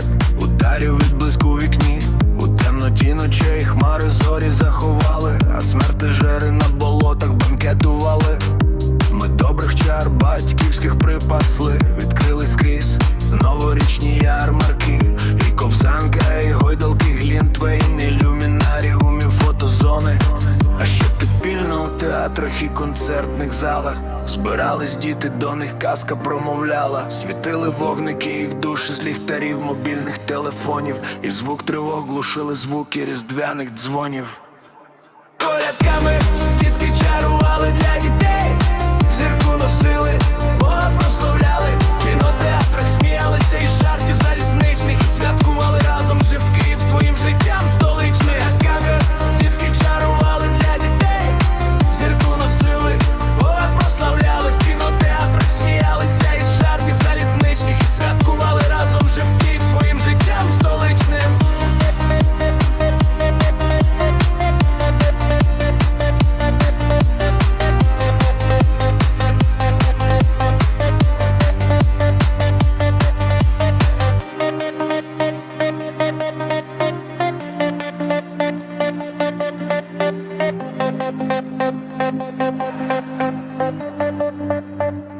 вперед, ударів від блиску вікні, у темноті ночей хмари зорі заховали, а смерти жери на болотах банкетували. Ми добрих чар батьківських припасли, відкрили скрізь. Підпільно театрах і концертних залах. Збирались діти, до них казка промовляла. Світили вогники, їх душі з ліхтарів, мобільних телефонів. І звук тривог глушили звуки різдвяних дзвонів Thank you.